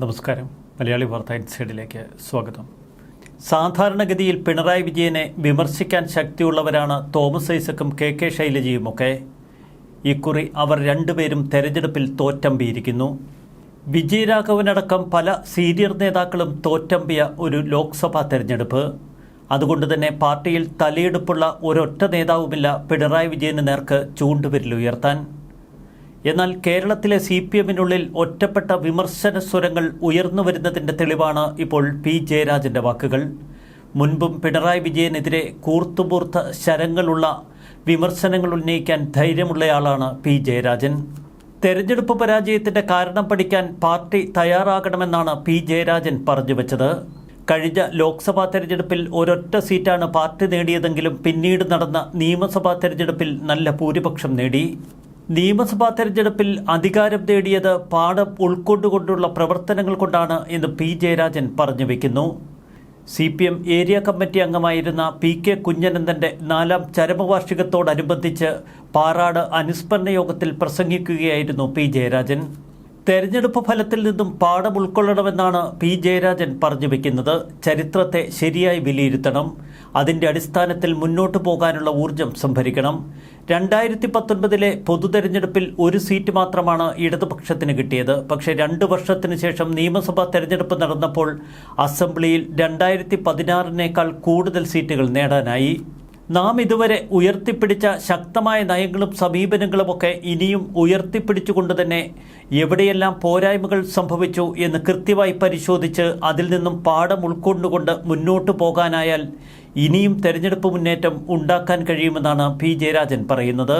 നമസ്കാരം. മലയാളി വാർത്ത ഇൻസൈഡിലേക്ക് സ്വാഗതം. സാധാരണഗതിയിൽ പിണറായി വിജയനെ വിമർശിക്കാൻ ശക്തിയുള്ളവരാണ് തോമസ് ഐസക്കും കെ കെ ശൈലജയുമൊക്കെ. ഇക്കുറി അവർ രണ്ടുപേരും തെരഞ്ഞെടുപ്പിൽ തോറ്റമ്പിയിരിക്കുന്നു. വിജയരാഘവനടക്കം പല സീനിയർ നേതാക്കളും തോറ്റമ്പിയ ഒരു ലോക്സഭാ തെരഞ്ഞെടുപ്പ്. അതുകൊണ്ട് തന്നെ പാർട്ടിയിൽ തലയെടുപ്പുള്ള ഒരൊറ്റ നേതാവുമില്ല പിണറായി വിജയന് നേർക്ക് ചൂണ്ടുവിരലുയർത്താൻ. എന്നാൽ കേരളത്തിലെ സി പി എമ്മിനുള്ളിൽ ഒറ്റപ്പെട്ട വിമർശന സ്വരങ്ങൾ ഉയർന്നു വരുന്നതിന്റെ തെളിവാണ് ഇപ്പോൾ പി ജയരാജന്റെ വാക്കുകൾ. മുൻപും പിണറായി വിജയനെതിരെ കൂർത്തുപൂർത്ത ശരങ്ങളുള്ള വിമർശനങ്ങൾ ഉന്നയിക്കാൻ ധൈര്യമുള്ളയാളാണ് പി ജയരാജൻ. തെരഞ്ഞെടുപ്പ് പരാജയത്തിന്റെ കാരണം പഠിക്കാൻ പാർട്ടി തയ്യാറാകണമെന്നാണ് പി ജയരാജൻ പറഞ്ഞുവെച്ചത് കഴിഞ്ഞ ലോക്സഭാ തെരഞ്ഞെടുപ്പിൽ ഒരൊറ്റ സീറ്റാണ് പാർട്ടി നേടിയതെങ്കിലും പിന്നീട് നടന്ന നിയമസഭാ തെരഞ്ഞെടുപ്പിൽ നല്ല ഭൂരിപക്ഷം നേടി. നിയമസഭാ തെരഞ്ഞെടുപ്പിൽ അധികാരം തേടിയത് പാഠം ഉൾക്കൊണ്ടുകൊണ്ടുള്ള പ്രവർത്തനങ്ങൾ കൊണ്ടാണ് എന്ന് പി ജയരാജൻ പറഞ്ഞു വയ്ക്കുന്നു C P M area committee അംഗമായിരുന്ന പി കെ കുഞ്ഞനന്ദന്റെ നാലാം ചരമവാർഷികത്തോടനുബന്ധിച്ച് പാറാട് അനുസ്മരണ യോഗത്തിൽ പ്രസംഗിക്കുകയായിരുന്നു പി ജയരാജൻ. തെരഞ്ഞെടുപ്പ് ഫലത്തിൽ നിന്നും പാഠം ഉൾക്കൊള്ളണമെന്നാണ് പി. ജയരാജൻ പറഞ്ഞു വെക്കുന്നത് ചരിത്രത്തെ ശരിയായി വിലയിരുത്തണം. അതിന്റെ അടിസ്ഥാനത്തിൽ മുന്നോട്ട് പോകാനുള്ള ഊർജം സംഭരിക്കണം. രണ്ടായിരത്തി പത്തൊൻപതിലെ പൊതു തെരഞ്ഞെടുപ്പിൽ ഒരു സീറ്റ് മാത്രമാണ് ഇടതുപക്ഷത്തിന് കിട്ടിയത്. പക്ഷേ രണ്ട് വർഷത്തിന് ശേഷം നിയമസഭാ തെരഞ്ഞെടുപ്പ് നടന്നപ്പോൾ അസംബ്ലിയിൽ രണ്ടായിരത്തി പതിനാറിനേക്കാൾ കൂടുതൽ സീറ്റുകൾ നേടാനായി. നാം ഇതുവരെ ഉയർത്തിപ്പിടിച്ച ശക്തമായ നയങ്ങളും സമീപനങ്ങളുമൊക്കെ ഇനിയും ഉയർത്തിപ്പിടിച്ചുകൊണ്ട് തന്നെ എവിടെയെല്ലാം പോരായ്മകൾ സംഭവിച്ചു എന്ന് കൃത്യമായി പരിശോധിച്ച് അതിൽ നിന്നും പാഠം ഉൾക്കൊണ്ടുകൊണ്ട് മുന്നോട്ട് പോകാനായാൽ ഇനിയും തെരഞ്ഞെടുപ്പ് മുന്നേറ്റം ഉണ്ടാക്കാൻ കഴിയുമെന്നാണ് പി. ജയരാജൻ പറയുന്നത്.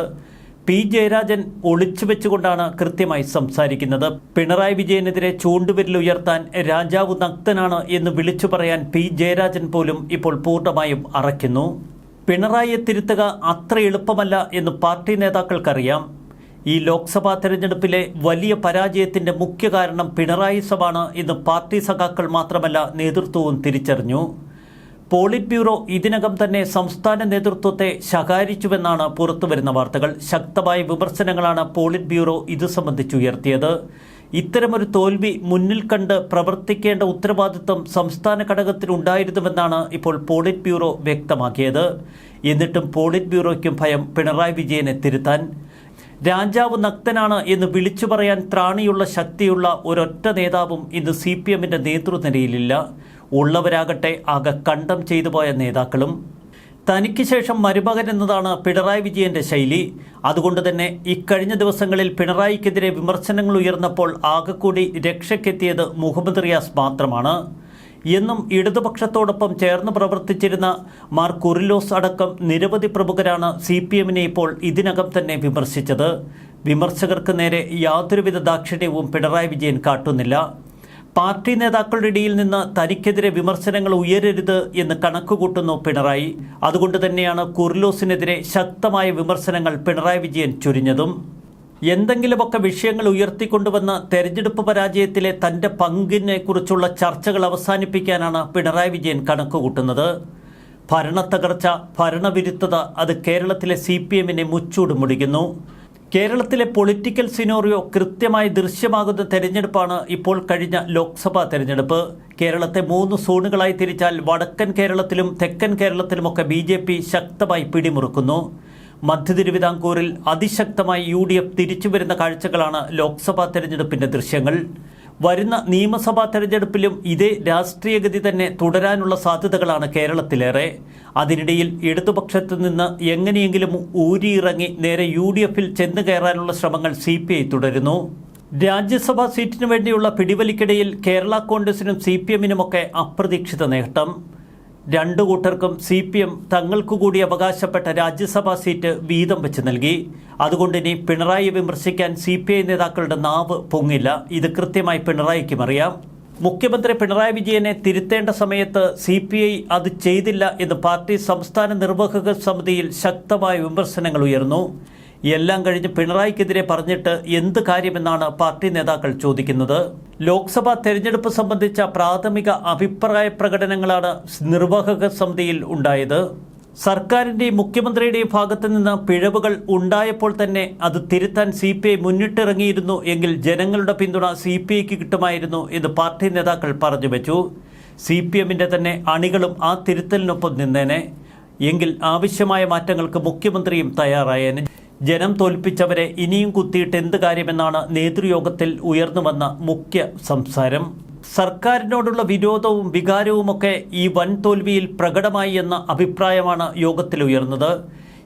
പി. ജയരാജൻ ഒളിച്ചു വെച്ചുകൊണ്ടാണ് കൃത്യമായി സംസാരിക്കുന്നത്. പിണറായി വിജയനെതിരെ ചൂണ്ടുവിരൽ ഉയർത്താൻ രാജാവ് നക്തനാണ് എന്ന് വിളിച്ചു പറയാൻ പി. ജയരാജൻ പോലും ഇപ്പോൾ പൂർണമായും അറയ്ക്കുന്നു. പിണറായിയെ തിരുത്തുക അത്ര എളുപ്പമല്ല എന്ന് പാർട്ടി നേതാക്കൾക്കറിയാം. ഈ ലോക്സഭാ തെരഞ്ഞെടുപ്പിലെ വലിയ പരാജയത്തിന്റെ മുഖ്യ കാരണം പിണറായി സഭാണ് എന്ന് പാർട്ടി സഖാക്കൾ മാത്രമല്ല നേതൃത്വവും തിരിച്ചറിഞ്ഞു. പോളിറ്റ് ബ്യൂറോ ഇതിനകം തന്നെ സംസ്ഥാന നേതൃത്വത്തെ ശകാരിച്ചുവെന്നാണ് പുറത്തുവരുന്ന വാർത്തകൾ. ശക്തമായ വിമർശനങ്ങളാണ് പോളിറ്റ് ബ്യൂറോ ഇത് സംബന്ധിച്ചുയർത്തിയത് ഇത്തരമൊരു തോൽവി മുന്നിൽ കണ്ട് പ്രവർത്തിക്കേണ്ട ഉത്തരവാദിത്വം സംസ്ഥാന ഘടകത്തിനുണ്ടായിരുന്നുവെന്നാണ് ഇപ്പോൾ പോളിറ്റ് ബ്യൂറോ വ്യക്തമാക്കിയത്. എന്നിട്ടും പോളിറ്റ് ബ്യൂറോയ്ക്കും ഭയം പിണറായി വിജയനെ തിരുത്താൻ. രാജാവ് നക്തനാണ് എന്ന് വിളിച്ചു പറയാൻ ത്രാണിയുള്ള ശക്തിയുള്ള ഒരൊറ്റ നേതാവും ഇന്ന് സി പി എമ്മിന്റെ നേതൃനിരയിലില്ല. ഉള്ളവരാകട്ടെ ആകെ കണ്ടം ചെയ്തു പോയ നേതാക്കളും തനിക്ക് ശേഷം മരുമകൻ എന്നതാണ് പിണറായി വിജയന്റെ ശൈലി. അതുകൊണ്ട് തന്നെ ഇക്കഴിഞ്ഞ ദിവസങ്ങളിൽ പിണറായിക്കെതിരെ വിമർശനങ്ങൾ ഉയർന്നപ്പോൾ ആകെക്കൂടി രക്ഷയ്ക്കെത്തിയത് മുഹമ്മദ് റിയാസ് മാത്രമാണ്. എന്നും ഇടതുപക്ഷത്തോടൊപ്പം ചേർന്ന് പ്രവർത്തിച്ചിരുന്ന മാർ കുറിലോസ് അടക്കം നിരവധി പ്രമുഖരാണ് സി പി എമ്മിനെ ഇപ്പോൾ ഇതിനകം തന്നെ വിമർശിച്ചത്. വിമർശകർക്ക് നേരെ യാതൊരുവിധ ദാക്ഷിണ്യവും പിണറായി വിജയൻ കാട്ടുന്നില്ല. പാർട്ടി നേതാക്കളുടെ ഇടയിൽ നിന്ന് തനിക്കെതിരെ വിമർശനങ്ങൾ ഉയരരുത് എന്ന് കണക്കുകൂട്ടുന്നു പിണറായി. അതുകൊണ്ട് തന്നെയാണ് കുർലോസിനെതിരെ ശക്തമായ വിമർശനങ്ങൾ പിണറായി വിജയൻ ചൊരിഞ്ഞതും. എന്തെങ്കിലുമൊക്കെ വിഷയങ്ങൾ ഉയർത്തിക്കൊണ്ടുവന്ന തെരഞ്ഞെടുപ്പ് പരാജയത്തിലെ തന്റെ പങ്കിനെക്കുറിച്ചുള്ള ചർച്ചകൾ അവസാനിപ്പിക്കാനാണ് പിണറായി വിജയൻ കണക്കുകൂട്ടുന്നത്. ഭരണത്തകർച്ച ഭരണവിരുദ്ധത അത് കേരളത്തിലെ സി പി എമ്മിനെ മുച്ചൂട് മുടിക്കുന്നു. കേരളത്തിലെ പൊളിറ്റിക്കൽ സിനോറിയോ കൃത്യമായി ദൃശ്യമാകുന്ന തെരഞ്ഞെടുപ്പാണ് ഇപ്പോൾ കഴിഞ്ഞ ലോക്സഭാ തെരഞ്ഞെടുപ്പ്. കേരളത്തെ മൂന്ന് സോണുകളായി തിരിച്ചാൽ വടക്കൻ കേരളത്തിലും തെക്കൻ കേരളത്തിലുമൊക്കെ ബി ജെ പി ശക്തമായി പിടിമുറുക്കുന്നു. മധ്യ തിരുവിതാംകൂറിൽ അതിശക്തമായി യു ഡി എഫ് തിരിച്ചുവരുന്ന കാഴ്ചകളാണ് ലോക്സഭാ തെരഞ്ഞെടുപ്പിന്റെ ദൃശ്യങ്ങൾ. വരുന്ന നിയമസഭാ തെരഞ്ഞെടുപ്പിലും ഇതേ രാഷ്ട്രീയഗതി തന്നെ തുടരാനുള്ള സാധ്യതകളാണ് കേരളത്തിലേറെ. അതിനിടയിൽ ഇടതുപക്ഷത്തു നിന്ന് എങ്ങനെയെങ്കിലും ഊരിയിറങ്ങി നേരെ യു ഡി എഫിൽ ചെന്നു കയറാനുള്ള ശ്രമങ്ങൾ സി പി ഐ തുടരുന്നു. രാജ്യസഭാ സീറ്റിനു വേണ്ടിയുള്ള പിടിവലിക്കിടയിൽ കേരള കോൺഗ്രസിനും സി പി എമ്മിനുമൊക്കെ അപ്രതീക്ഷിത നേട്ടം. രണ്ടു കൂട്ടർക്കും സി പി എം തങ്ങൾക്കു കൂടി അവകാശപ്പെട്ട രാജ്യസഭാ സീറ്റ് വീതം വെച്ച് നൽകി. അതുകൊണ്ട് ഇനി പിണറായി വിമർശിക്കാൻ സി പി ഐ നേതാക്കളുടെ നാവ് പൊങ്ങില്ല. ഇത് കൃത്യമായി പിണറായിക്കും അറിയാം. മുഖ്യമന്ത്രി പിണറായി വിജയനെ തിരുത്തേണ്ട സമയത്ത് സി പി ഐ അത് ചെയ്തില്ല എന്ന് പാർട്ടി സംസ്ഥാന നിർവാഹക സമിതിയിൽ ശക്തമായ വിമർശനങ്ങൾ ഉയർന്നു. എല്ലാം കഴിഞ്ഞ് പിണറായിക്കെതിരെ പറഞ്ഞിട്ട് എന്ത് കാര്യമെന്നാണ് പാർട്ടി നേതാക്കൾ ചോദിക്കുന്നത്? ലോക്സഭാ തെരഞ്ഞെടുപ്പ് സംബന്ധിച്ച പ്രാഥമിക അഭിപ്രായ പ്രകടനങ്ങളാണ് നിർവാഹക സമിതിയിൽ ഉണ്ടായത്. സർക്കാരിന്റെയും മുഖ്യമന്ത്രിയുടെയും ഭാഗത്തു നിന്ന് പിഴവുകൾ ഉണ്ടായപ്പോൾ തന്നെ അത് തിരുത്താൻ സി പി ഐ മുന്നിട്ടിറങ്ങിയിരുന്നു എങ്കിൽ ജനങ്ങളുടെ പിന്തുണ സി പി ഐക്ക് കിട്ടുമായിരുന്നു എന്ന് പാർട്ടി നേതാക്കൾ പറഞ്ഞു വെച്ചു. സി പി എമ്മിന്റെ തന്നെ അണികളും ആ തിരുത്തലിനൊപ്പം നിന്നേനെ. എങ്കിൽ ആവശ്യമായ മാറ്റങ്ങൾക്ക് മുഖ്യമന്ത്രിയും തയ്യാറായേനെ. ജനം തോൽപ്പിച്ചവരെ ഇനിയും കുത്തിയിട്ട് എന്ത് കാര്യമെന്നാണ് നേതൃയോഗത്തിൽ ഉയർന്നു വന്ന മുഖ്യ സംസാരം. സർക്കാരിനോടുള്ള വിരോധവും വികാരവുമൊക്കെ ഈ വൻ തോൽവിയിൽ പ്രകടമായി എന്ന അഭിപ്രായമാണ് യോഗത്തിൽ ഉയർന്നത്.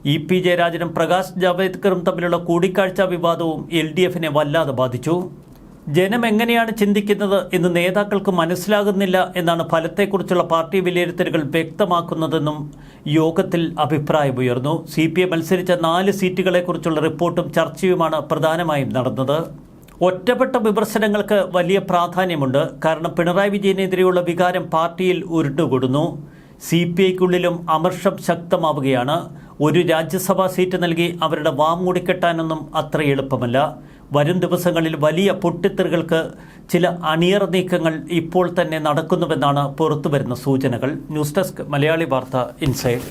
ഇ പി ജയരാജനും പ്രകാശ് ജാവ്ദേക്കറും തമ്മിലുള്ള കൂടിക്കാഴ്ച വിവാദവും എൽ ഡി എഫിനെ വല്ലാതെ ബാധിച്ചു. ജനം എങ്ങനെയാണ് ചിന്തിക്കുന്നത് എന്ന് നേതാക്കൾക്ക് മനസ്സിലാകുന്നില്ല എന്നാണ് ഫലത്തെക്കുറിച്ചുള്ള പാർട്ടി വിലയിരുത്തലുകൾ വ്യക്തമാക്കുന്നതെന്നും യോഗത്തിൽ അഭിപ്രായമുയർന്നു. സി പി എം മത്സരിച്ച നാല് സീറ്റുകളെക്കുറിച്ചുള്ള റിപ്പോർട്ടും ചർച്ചയുമാണ് പ്രധാനമായും നടന്നത്. ഒറ്റപ്പെട്ട വിമർശനങ്ങൾക്ക് വലിയ പ്രാധാന്യമുണ്ട്. കാരണം പിണറായി വിജയനെതിരെയുള്ള വികാരം പാർട്ടിയിൽ ഉരുട്ടുകൊടുന്നു സി പി ഐക്കുള്ളിലും അമർഷം ശക്തമാവുകയാണ്. ഒരു രാജ്യസഭാ സീറ്റ് നൽകി അവരുടെ വാമൂടിക്കെട്ടാനൊന്നും അത്ര എളുപ്പമല്ല. വരും ദിവസങ്ങളിൽ വലിയ പൊട്ടിത്തെറികൾക്ക് ചില അണിയർ നീക്കങ്ങൾ ഇപ്പോൾ തന്നെ നടക്കുന്നുവെന്നാണ് പുറത്തുവരുന്ന സൂചനകൾ. ന്യൂസ് ഡെസ്ക് മലയാളി വാർത്ത ഇൻസൈഡ്.